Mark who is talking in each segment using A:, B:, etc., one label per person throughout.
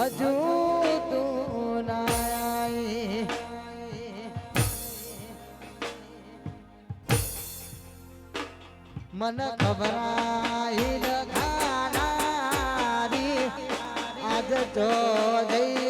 A: હજુ તું નાય મને ખબરાઈ લખાનારી આજ તો જઈ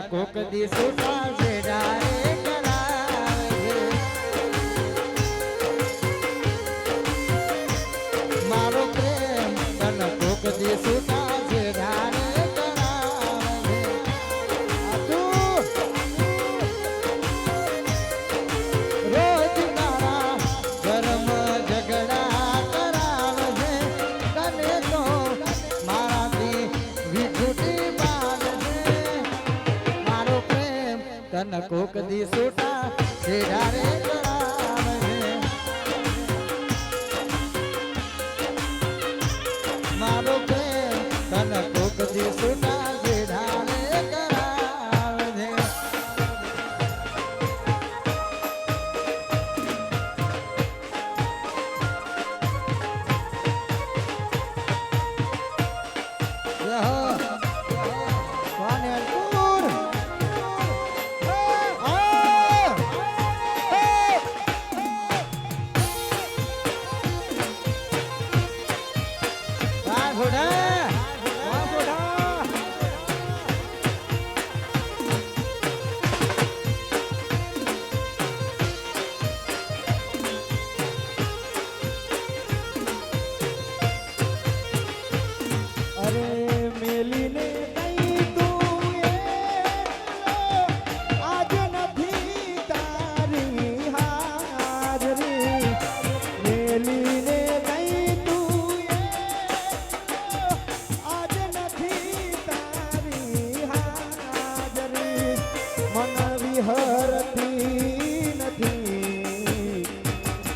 A: કોક દી સુના છે ડારે કોક દી
B: સુટ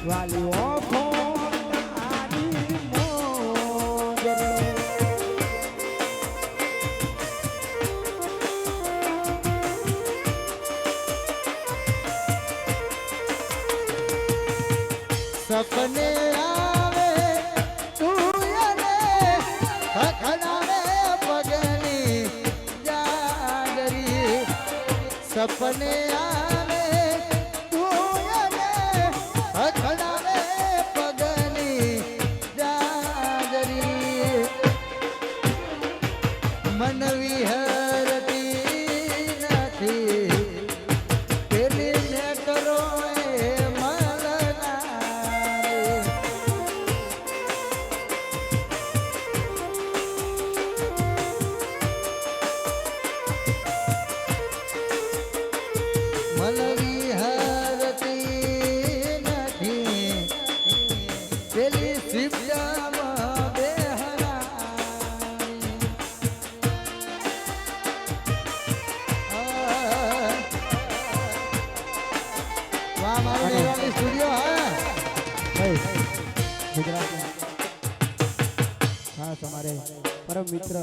B: વાલીઓ
A: સપને આવે તું એને પગની જાગરી સપને
B: सेली
A: सिप्या સ્ટુડિયો હા
B: તમારે પરમ મિત્ર